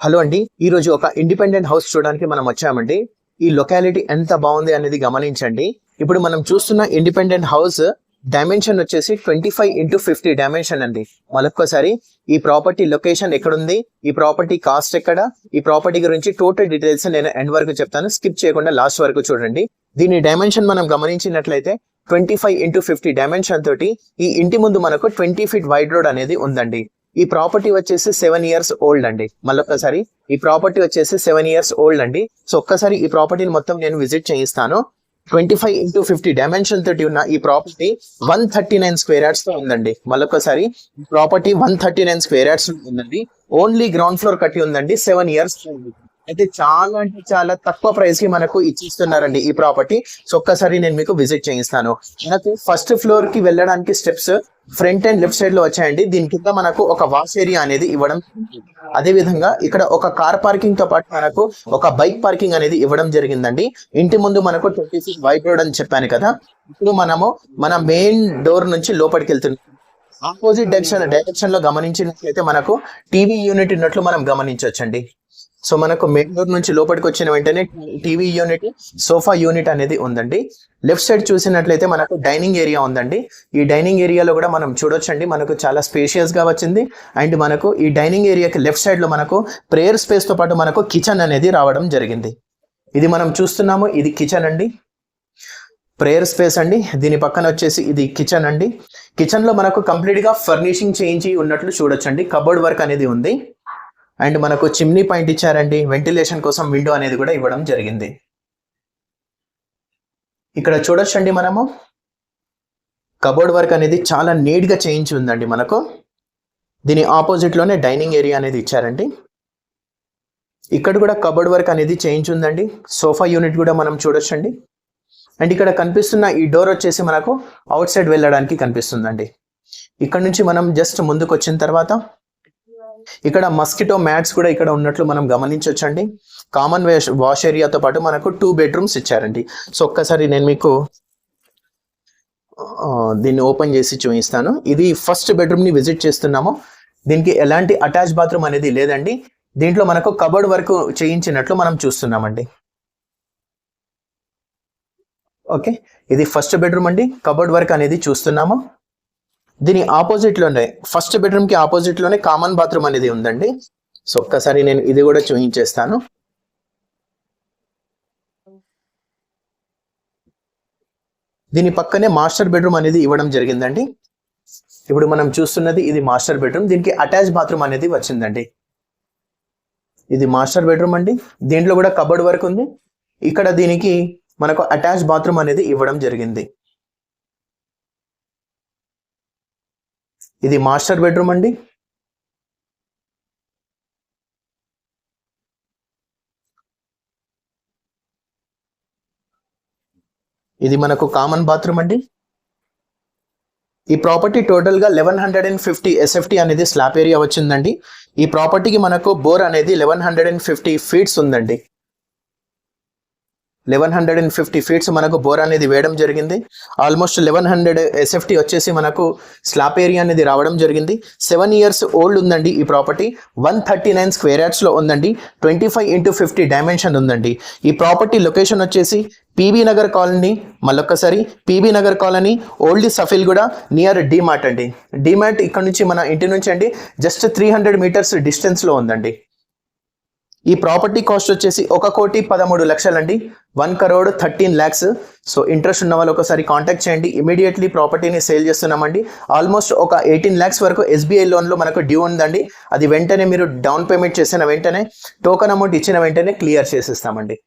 Hello అండి. ఈ రోజు ఒక ఇండిపెండెంట్ హౌస్ చూడడానికి మనం వచ్చామండి. ఈ లొకాలిటీ ఎంత బాగుంది అనేది గమనించండి. ఇప్పుడు మనం చూస్తున్న ఇండిపెండెంట్ హౌస్ డైమెన్షన్ వచ్చేసి twenty five into fifty dimension అండి. మరొక్కసారి ఈ ప్రాపర్టీ లొకేషన్ ఎక్కడుంది? ఈ ప్రాపర్టీ కాస్ట్ ఎక్కడ? ఈ ప్రాపర్టీ గురించి టోటల్ డీటెయిల్స్ నేను ఎండ్ వరకు చెప్తాను. స్కిప్ చేయకుండా లాస్ట్ వరకు చూడండి. దీని డైమెన్షన్ మనం గమనించినట్లయితే twenty five into fifty dimension తోటి ఈ ఇంటి ముందు మనకు ట్వంటీ ఫీట్ వైడ్ రోడ్ అనేది ఉందండి. ఈ ప్రాపర్టీ వచ్చేసి సెవెన్ ఇయర్స్ ఓల్డ్ అండి. మళ్ళొక్కసారి ఈ ప్రాపర్టీ వచ్చేసి సెవెన్ ఇయర్స్ ఓల్డ్ అండి. సో ఒక్కసారి ఈ ప్రాపర్టీని మొత్తం నేను విజిట్ చేయిస్తాను. Twenty five into fifty dimension తోటి ఉన్న ఈ property one thirty nine square యార్డ్స్తో ఉందండి. మళ్ళొక్కసారి property one thirty nine square yards ఉందండి. ఓన్లీ గ్రౌండ్ ఫ్లోర్ కట్టి ఉందండి. సెవెన్ ఇయర్స్ అయితే చాలా అంటే చాలా తక్కువ ప్రైస్కి మనకు ఇచ్చిస్తున్నారండి ఈ ప్రాపర్టీ సో ఒక్కసారి నేను మీకు విజిట్ చేయిస్తాను. మనకు ఫస్ట్ ఫ్లోర్కి వెళ్ళడానికి స్టెప్స్ ఫ్రంట్ అండ్ లెఫ్ట్ సైడ్లో వచ్చాయండి. దీని కింద మనకు ఒక వాష్ ఏరియా అనేది ఇవ్వడం అదే విధంగా ఇక్కడ ఒక కార్ పార్కింగ్తో పాటు మనకు ఒక బైక్ పార్కింగ్ అనేది ఇవ్వడం జరిగిందండి. ఇంటి ముందు మనకు ట్వంటీ ఫీట్ వైట్ రోడ్ అని చెప్పాను కదా. ఇప్పుడు మనము మన మెయిన్ డోర్ నుంచి లోపలికి వెళ్తున్నాం. ఆపోజిట్ డైరెక్షన్ డైరెక్షన్లో గమనించినట్లయితే మనకు టీవీ యూనిట్ ఉన్నట్లు మనం గమనించవచ్చండి. సో మనకు మెయిన్ నుంచి లోపలికి వచ్చిన వెంటనే టీవీ యూనిట్ సోఫా యూనిట్ అనేది ఉందండి. లెఫ్ట్ సైడ్ చూసినట్లయితే మనకు డైనింగ్ ఏరియా ఉందండి. ఈ డైనింగ్ ఏరియాలో కూడా మనం చూడొచ్చండి. మనకు చాలా స్పేషియస్గా వచ్చింది. అండ్ మనకు ఈ డైనింగ్ ఏరియాకి లెఫ్ట్ సైడ్లో మనకు ప్రేయర్ స్పేస్తో పాటు మనకు కిచెన్ అనేది రావడం జరిగింది. ఇది మనం చూస్తున్నాము. ఇది కిచెన్ అండి. ప్రేయర్ స్పేస్ అండి. దీని పక్కన వచ్చేసి ఇది కిచెన్ అండి. కిచెన్లో మనకు కంప్లీట్గా ఫర్నిషింగ్ చేయించి ఉన్నట్లు చూడొచ్చండి. కబోర్డ్ వర్క్ అనేది ఉంది. అండ్ మనకు చిమ్నీ పాయింట్ ఇచ్చారండి. వెంటిలేషన్ కోసం విండో అనేది కూడా ఇవ్వడం జరిగింది. ఇక్కడ చూడొచ్చండి మనము. కబోర్డ్ వర్క్ అనేది చాలా నీట్గా చేయించి ఉందండి మనకు. దీని ఆపోజిట్లోనే డైనింగ్ ఏరియా అనేది ఇచ్చారండి. ఇక్కడ కూడా కబోర్డ్ వర్క్ అనేది చేయించి ఉందండి. సోఫా యూనిట్ కూడా మనం చూడొచ్చండి. అండ్ ఇక్కడ కనిపిస్తున్న ఈ డోర్ వచ్చేసి మనకు అవుట్ సైడ్ వెళ్ళడానికి కనిపిస్తుందండి. ఇక్కడ నుంచి మనం జస్ట్ ముందుకు వచ్చిన తర్వాత ఇక్కడ మస్కిటో మ్యాట్స్ కూడా ఇక్కడ ఉన్నట్లు మనం గమనించవచ్చండి కామన్ వాష్ వాష్ ఏరియాతో పాటు మనకు టూ బెడ్రూమ్స్ ఇచ్చారండి. సో ఒక్కసారి నేను మీకు దీన్ని ఓపెన్ చేసి చూపిస్తాను. ఇది ఫస్ట్ బెడ్రూమ్ని విజిట్ చేస్తున్నాము. దీనికి ఎలాంటి అటాచ్ బాత్రూమ్ అనేది లేదండి. దీంట్లో మనకు కబోర్డ్ వర్క్ చేయించినట్లు మనం చూస్తున్నామండి. ఓకే? ఇది ఫస్ట్ బెడ్రూమ్ అండి. కబర్డ్ వర్క్ అనేది చూస్తున్నాము. దీని ఆపోజిట్లోనే ఫస్ట్ బెడ్రూమ్కి ఆపోజిట్లోనే ఆపోజిట్లోనే కామన్ బాత్రూమ్ అనేది ఉందండి. సో ఒక్కసారి నేను ఇది కూడా చూపించేస్తాను. దీని పక్కనే మాస్టర్ బెడ్రూమ్ అనేది ఇవ్వడం జరిగిందండి. ఇప్పుడు మనం చూస్తున్నది ఇది మాస్టర్ బెడ్రూమ్ దీనికి అటాచ్ బాత్రూమ్ అనేది వచ్చిందండి. ఇది మాస్టర్ బెడ్రూమ్ అండి. దీంట్లో కూడా కబోర్డ్ వర్క్ ఉంది. ఇక్కడ దీనికి మనకు అటాచ్ బాత్రూమ్ అనేది ఇవ్వడం జరిగింది. ఇది మాస్టర్ బెడ్రూమ్ అండి. ఇది మనకు కామన్ బాత్రూమ్ అండి. ఈ ప్రాపర్టీ టోటల్గా eleven hundred and fifty SFT అనేది స్లాబ్ ఏరియా వచ్చిందండి. ఈ ప్రాపర్టీకి మనకు బోర్ అనేది eleven hundred and fifty feets ఉందండి. Eleven hundred and fifty feets మనకు బోర్ అనేది వేయడం జరిగింది. ఆల్మోస్ట్ లెవెన్ హండ్రెడ్ ఎస్ఎఫ్టీ వచ్చేసి మనకు స్లాప్ ఏరియా అనేది రావడం జరిగింది. సెవెన్ ఇయర్స్ ఓల్డ్ ఉందండి ఈ property. One thirty nine square యార్డ్స్లో ఉందండి. Twenty five into fifty dimension ఉందండి. ఈ ప్రాపర్టీ లొకేషన్ వచ్చేసి పీబీ నగర్ కాలనీ మళ్ళొక్కసారి పీబీ నగర్ కాలనీ ఓల్డ్ సఫిల్ కూడా నియర్ డీమార్ట్ అండి. డీమార్ట్ ఇక్కడ నుంచి మన ఇంటి నుంచి అండి. జస్ట్ త్రీ హండ్రెడ్ మీటర్స్ డిస్టెన్స్లో ఉందండి. ఈ ప్రాపర్టీ కాస్ట్ వచ్చేసి ఒక కోటి పదమూడు లక్షలండి. One crore thirteen lakhs. So interest ఉన్న వాళ్ళు ఒకసారి కాంటాక్ట్ చేయండి. ఇమీడియట్లీ ప్రాపర్టీని సేల్ చేస్తున్నామండి. ఆల్మోస్ట్ ఒక ఎయిటీన్ ల్యాక్స్ వరకు ఎస్బీఐ లోన్లో మనకు డ్యూ ఉందండి. అది వెంటనే మీరు డౌన్ పేమెంట్ చేసిన వెంటనే టోకన్ అమౌంట్ ఇచ్చిన వెంటనే క్లియర్ చేసేస్తామండి.